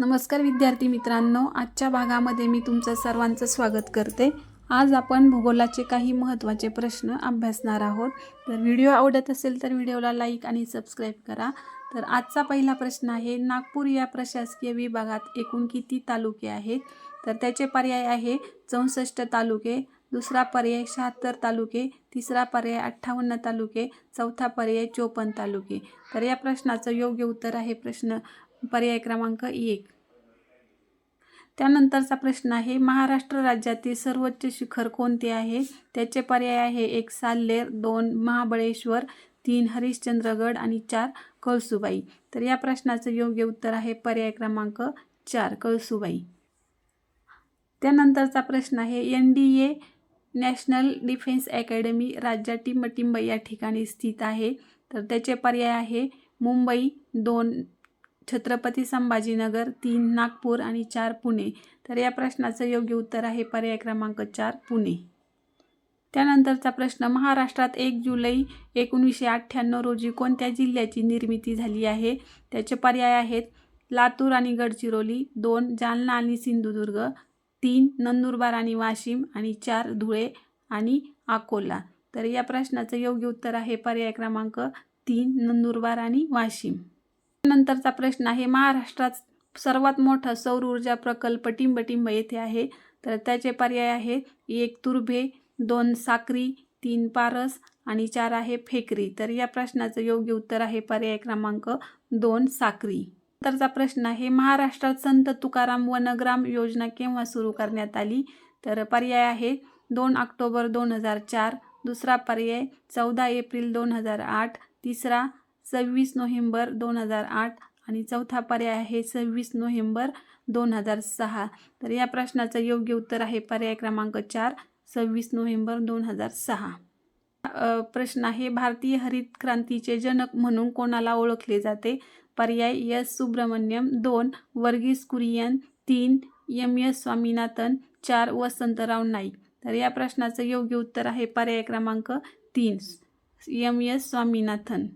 नमस्कार विद्यार्थी मित्रांनो आजच्या भागामध्ये मी तुमचं सर्वांचं स्वागत करते. आज आपण भूगोलाचे काही महत्त्वाचे प्रश्न अभ्यासणार आहोत. तर व्हिडिओ आवडत असेल तर व्हिडिओला लाईक आणि सबस्क्राईब करा. तर आजचा पहिला प्रश्न आहे नागपूर या प्रशासकीय विभागात एकूण किती तालुके आहेत? तर त्याचे पर्याय आहे चौसष्ट तालुके दुसरा पर्याय शहात्तर तालुके तिसरा पर्याय अठ्ठावन्न तालुके चौथा पर्याय चोपन्न तालुके. तर या प्रश्नाचं योग्य उत्तर आहे प्रश्न पर्याय क्रमांक एक. त्यानंतरचा प्रश्न आहे महाराष्ट्र राज्यातील सर्वोच्च शिखर कोणते आहे? त्याचे पर्याय आहे एक साल्लेर दोन महाबळेश्वर तीन हरिश्चंद्रगड आणि चार कळसुबाई. तर या प्रश्नाचं योग्य उत्तर आहे पर्याय क्रमांक चार कळसुबाई. त्यानंतरचा प्रश्न आहे N D A national defence academy राज्यात टिंबटिंब या ठिकाणी स्थित आहे. तर त्याचे पर्याय आहे मुंबई दोन छत्रपती संभाजीनगर तीन नागपूर आणि चार पुणे. तर या प्रश्नाचं योग्य उत्तर आहे पर्याय क्रमांक चार पुणे. त्यानंतरचा प्रश्न महाराष्ट्रात एक जुलै एकोणीसशे अठ्ठ्याण्णव रोजी कोणत्या जिल्ह्याची निर्मिती झाली आहे? त्याचे पर्याय आहेत लातूर आणि गडचिरोली दोन जालना आणि सिंधुदुर्ग तीन नंदुरबार आणि वाशिम आणि चार धुळे आणि अकोला. तर या प्रश्नाचं योग्य उत्तर आहे पर्याय क्रमांक तीन नंदुरबार आणि वाशिम. नंतरचा प्रश्न आहे महाराष्ट्रात सर्वात मोठा सौर ऊर्जा प्रकल्प टिंबटिंब येथे आहे. तर त्याचे पर्याय आहेत एक तुर्भे दोन साक्री तीन पारस आणि चार आहे फेकरी. तर या प्रश्नाचं योग्य उत्तर आहे पर्याय क्रमांक दोन साक्री. नंतरचा प्रश्न आहे महाराष्ट्रात संत तुकाराम वनग्राम योजना केव्हा सुरू करण्यात आली? तर पर्याय आहे दोन ऑक्टोबर दोन हजार चार. दुसरा पर्याय चौदा एप्रिल दोन हजार आठ. तिसरा सव्वीस नोव्हेंबर दोन हजार आठ आणि चौथा पर्याय आहे सव्वीस नोव्हेंबर दोन हजार सहा. तर या प्रश्नाचं योग्य उत्तर आहे पर्याय क्रमांक चार सव्वीस नोव्हेंबर दोन हजार सहा. प्रश्न आहे भारतीय हरित क्रांतीचे जनक म्हणून कोणाला ओळखले जाते? पर्याय एस. सुब्रमण्यम दोन वर्गीस कुरियन तीन एम. एस. स्वामीनाथन चार वसंतराव नाईक. तर या प्रश्नाचं योग्य उत्तर आहे पर्याय क्रमांक तीन एम. एस. स्वामीनाथन.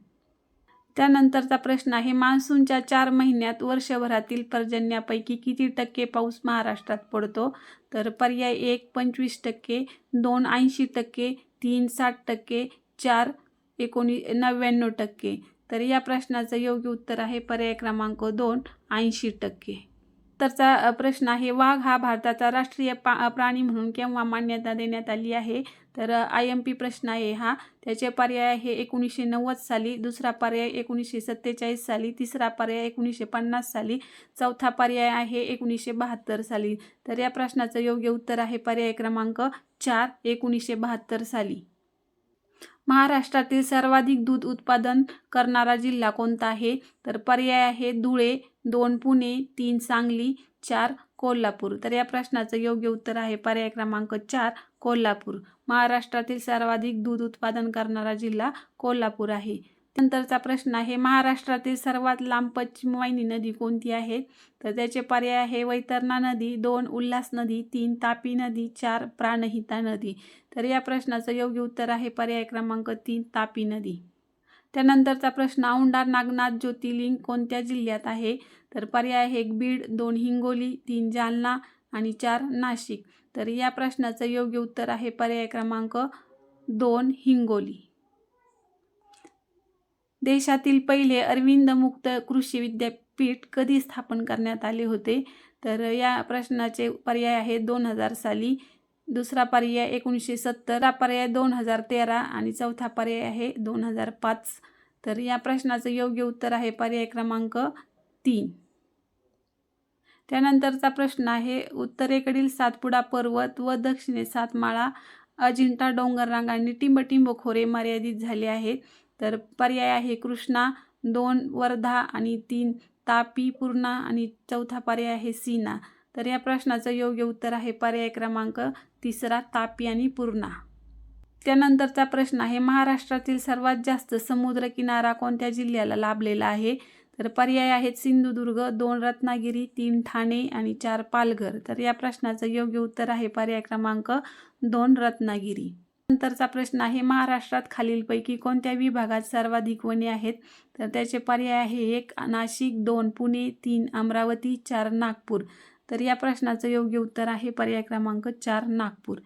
त्यानंतरचा प्रश्न आहे मान्सूनच्या चार महिन्यात वर्षभरातील पर्जन्यापैकी किती टक्के पाऊस महाराष्ट्रात पडतो? तर पर्याय एक पंचवीस टक्के दोन ऐंशी टक्के तीन साठ टक्के चार एकोणी नव्याण्णव टक्के. तर या प्रश्नाचं योग्य उत्तर आहे पर्याय क्रमांक दोन ऐंशी टक्के. तरचा प्रश्न आहे वाघ हा भारताचा राष्ट्रीय पा प्राणी म्हणून केव्हा मान्यता देण्यात आली आहे? तर आय एम पी प्रश्न आहे हा. त्याचे पर्याय आहे एकोणीसशे नव्वद साली दुसरा पर्याय एकोणीसशे सत्तेचाळीस साली तिसरा पर्याय एकोणीसशे पन्नास साली चौथा पर्याय आहे एकोणीसशे बहात्तर साली. तर या प्रश्नाचं योग्य उत्तर आहे पर्याय क्रमांक चार एकोणीसशे बहात्तर साली. महाराष्ट्रातील सर्वाधिक दूध उत्पादन करणारा जिल्हा कोणता आहे? तर पर्याय आहे धुळे दोन पुणे तीन सांगली चार कोल्हापूर. तर या प्रश्नाचं योग्य उत्तर आहे पर्याय क्रमांक चार कोल्हापूर. महाराष्ट्रातील सर्वाधिक दूध उत्पादन करणारा जिल्हा कोल्हापूर आहे. नंतरचा प्रश्न आहे महाराष्ट्रातील सर्वात लांब पश्चिम वाहिनी नदी कोणती आहे? तर त्याचे पर्याय आहे वैतरणा नदी दोन उल्हास नदी तीन तापी नदी चार प्राणहिता नदी. तर या प्रश्नाचं योग्य उत्तर आहे पर्याय क्रमांक तीन तापी नदी. त्यानंतरचा प्रश्न औंढा नागनाथ ज्योतिर्लिंग कोणत्या जिल्ह्यात आहे? तर पर्याय आहे एक बीड दोन हिंगोली तीन जालना आणि चार नाशिक. तर या प्रश्नाचं योग्य उत्तर आहे पर्याय क्रमांक दोन हिंगोली. देशातील पहिले अरविंद मुक्त कृषी विद्यापीठ कधी स्थापन करण्यात आले होते? तर या प्रश्नाचे पर्याय आहे दोन हजार साली. दुसरा पर्याय एकोणीसशे सत्तर पर्याय दोन हजार तेरा आणि चौथा पर्याय आहे दोन हजार पाच. तर या प्रश्नाचं योग्य उत्तर आहे पर्याय क्रमांक तीन. त्यानंतरचा प्रश्न आहे उत्तरेकडील सातपुडा पर्वत व दक्षिणे सातमाळा अजिंठा डोंगर रांगांनी टिंबटिंब खोरे मर्यादित झाले आहेत. तर पर्याय आहे कृष्णा दोन वर्धा आणि तीन तापी पूर्णा आणि चौथा पर्याय आहे सीना. तर या प्रश्नाचं योग्य उत्तर आहे पर्याय क्रमांक तिसरा तापी आणि पूर्णा. त्यानंतरचा प्रश्न आहे महाराष्ट्रातील सर्वात जास्त समुद्रकिनारा कोणत्या जिल्ह्याला लाभलेला आहे? तर पर्याय आहेत सिंधुदुर्ग दोन रत्नागिरी तीन ठाणे आणि चार पालघर. तर या प्रश्नाचं योग्य उत्तर आहे पर्याय क्रमांक दोन रत्नागिरी. नंतरचा प्रश्न आहे महाराष्ट्रात खालीलपैकी कोणत्या विभागात सर्वाधिक वने आहेत? तर त्याचे पर्याय आहे एक नाशिक दोन पुणे तीन अमरावती चार नागपूर. तर या प्रश्नाचं योग्य उत्तर आहे पर्याय क्रमांक चार नागपूर.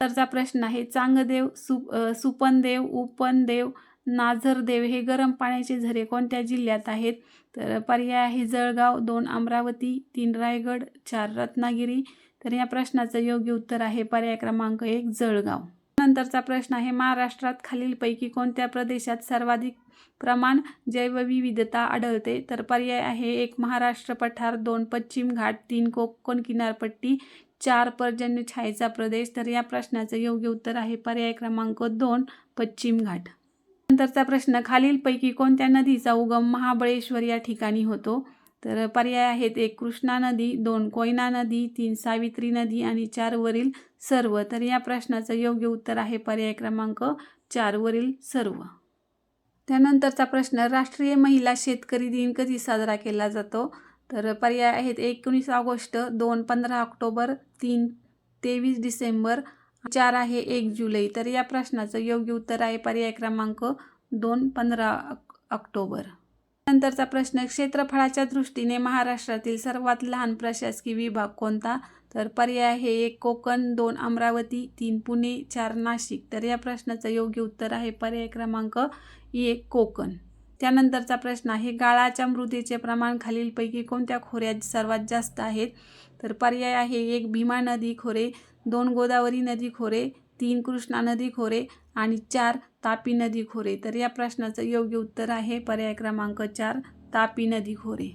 तरचा प्रश्न आहे चांगदेव सु सुपनदेव उपनदेव नाझरदेव हे गरम पाण्याचे झरे कोणत्या जिल्ह्यात आहेत? तर पर्याय आहे जळगाव दोन अमरावती तीन रायगड चार रत्नागिरी. तर या प्रश्नाचं योग्य उत्तर आहे पर्याय क्रमांक एक जळगाव. नंतरचा प्रश्न आहे महाराष्ट्रात खालीलपैकी कोणत्या प्रदेशात सर्वाधिक प्रमाण जैवविविधता आढळते? तर पर्याय आहे एक महाराष्ट्र पठार दोन पश्चिम घाट तीन कोकण किनारपट्टी चार पर्जन्य छायेचा प्रदेश. तर या प्रश्नाचं योग्य उत्तर आहे पर्याय क्रमांक दोन पश्चिम घाट. नंतरचा प्रश्न खालीलपैकी कोणत्या नदीचा उगम महाबळेश्वर या ठिकाणी होतो? तर पर्याय आहेत एक कृष्णा नदी दोन कोयना नदी तीन सावित्री नदी आणि चार वरील सर्व. तर या प्रश्नाचं योग्य उत्तर आहे पर्याय क्रमांक चार वरील सर्व. त्यानंतरचा प्रश्न राष्ट्रीय महिला शेतकरी दिन कधी साजरा केला जातो? तर पर्याय आहेत एकोणीस ऑगस्ट दोन पंधरा ऑक्टोबर तीन तेवीस डिसेंबर चार आहे एक जुलै. तर या प्रश्नाचं योग्य उत्तर आहे पर्याय क्रमांक दोन पंधरा ऑक- ऑक्टोबर. नंतरचा प्रश्न क्षेत्रफळाच्या दृष्टीने महाराष्ट्रातील सर्वात लहान प्रशासकीय विभाग कोणता? तर पर्याय हे एक कोकण दोन अमरावती तीन पुणे चार नाशिक. तर या प्रश्नाचं योग्य उत्तर आहे पर्याय क्रमांक एक कोकण. त्यानंतरचा प्रश्न आहे गाळाच्या मृदेचे प्रमाण खालीलपैकी कोणत्या खोऱ्यात सर्वात जास्त आहेत? तर पर्याय आहे एक भीमा नदी खोरे दोन गोदावरी नदी खोरे तीन कृष्णा नदी खोरे आणि चार तापी नदी खोरे. तर या प्रश्नाचं योग्य उत्तर आहे पर्याय क्रमांक चार तापी नदी खोरे.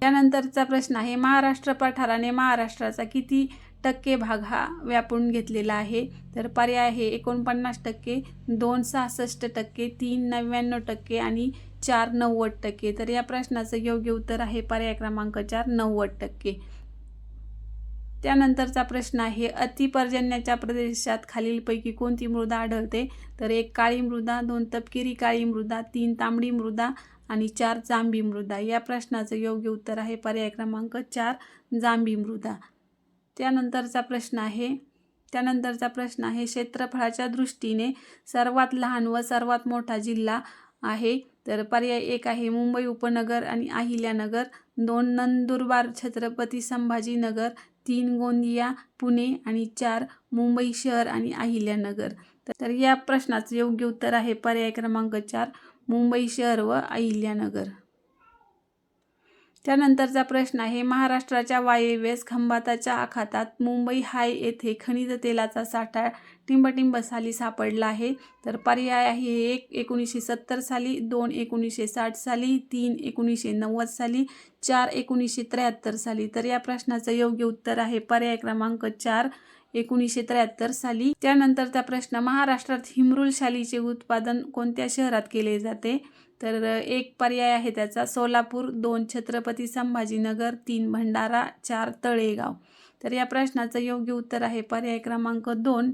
त्यानंतरचा प्रश्न आहे महाराष्ट्र पठाराने महाराष्ट्राचा किती टक्के भाग हा व्यापून घेतलेला आहे? तर पर्याय आहे एकोणपन्नास टक्के दोन सहासष्ट टक्के तीन नव्याण्णव टक्के आणि चार नव्वद टक्के. तर या प्रश्नाचं योग्य उत्तर आहे पर्याय क्रमांक चार नव्वद टक्के. त्यानंतरचा प्रश्न आहे अतिपर्जन्याच्या प्रदेशात खालीलपैकी कोणती मृदा आढळते? तर एक काळी मृदा दोन तपकिरी काळी मृदा तीन तांबडी मृदा आणि चार जांभी मृदा. या प्रश्नाचं योग्य उत्तर आहे पर्याय क्रमांक चार जांभी मृदा. त्यानंतरचा प्रश्न आहे त्यानंतरचा प्रश्न आहे क्षेत्रफळाच्या दृष्टीने सर्वात लहान व सर्वात मोठा जिल्हा आहे. तर पर्याय एक आहे मुंबई उपनगर आणि अहिल्यानगर. दोन नंदुरबार छत्रपती संभाजीनगर. तीन गोंदिया पुणे आणि चार मुंबई शहर आणि अहिल्यानगर. तर या प्रश्नाचं योग्य उत्तर आहे पर्याय क्रमांक चार मुंबई शहर व अहिल्यानगर. त्यानंतरचा प्रश्न आहे महाराष्ट्राच्या वायव्येस खंबाताच्या आखातात मुंबई हाय येथे खनिज तेलाचा साठा टिंबटिंब साली सापडला आहे. तर पर्याय आहे एक एकोणीसशे सत्तर साली दोन एकोणीसशे साठ साली तीन एकोणीसशे नव्वद साली चार एकोणीसशे त्र्याहत्तर साली. तर या प्रश्नाचं योग्य उत्तर आहे पर्याय क्रमांक चार एकोणीसशे त्र्याहत्तर साली. त्यानंतरचा प्रश्न महाराष्ट्रात हिमरुल शालीचे उत्पादन कोणत्या शहरात केले जाते? तर एक पर्याय आहे त्याचा सोलापूर दोन छत्रपती संभाजीनगर तीन भंडारा चार तळेगाव. तर या प्रश्नाचं योग्य उत्तर आहे पर्याय क्रमांक दोन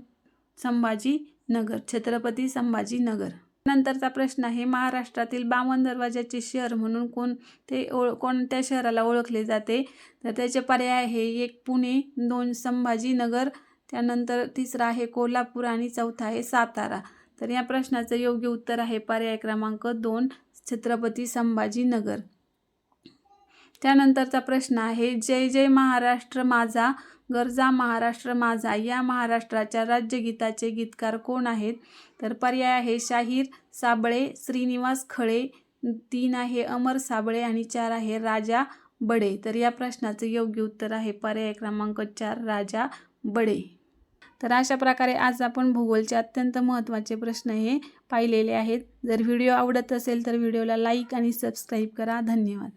संभाजीनगर छत्रपती संभाजीनगर. नंतरचा प्रश्न आहे महाराष्ट्रातील बावन दरवाजाचे शहर म्हणून कोणते ओळ कोणत्या शहराला ओळखले जाते? तर त्याचे पर्याय आहे एक पुणे दोन संभाजीनगर त्यानंतर तिसरा आहे कोल्हापूर आणि चौथा आहे सातारा. तर या प्रश्नाचं योग्य उत्तर आहे पर्याय क्रमांक दोन छत्रपती संभाजीनगर. त्यानंतरचा प्रश्न आहे जय जय महाराष्ट्र माझा गरजा महाराष्ट्र माझा. या महाराष्ट्राच्या राज्यगीताचे गीतकार कोण आहेत? तर पर्याय आहे शाहीर साबळे श्रीनिवास खळे तीन आहे अमर साबळे आणि चार आहे राजा बडे. तर या प्रश्नाचं योग्य उत्तर आहे पर्याय क्रमांक चार राजा बडे. तर अशा प्रकारे आज आपण भूगोलचे अत्यंत महत्त्वाचे प्रश्न हे पाहिलेले आहेत. जर व्हिडिओ आवडत असेल तर व्हिडिओला लाईक आणि सबस्क्राईब करा. धन्यवाद.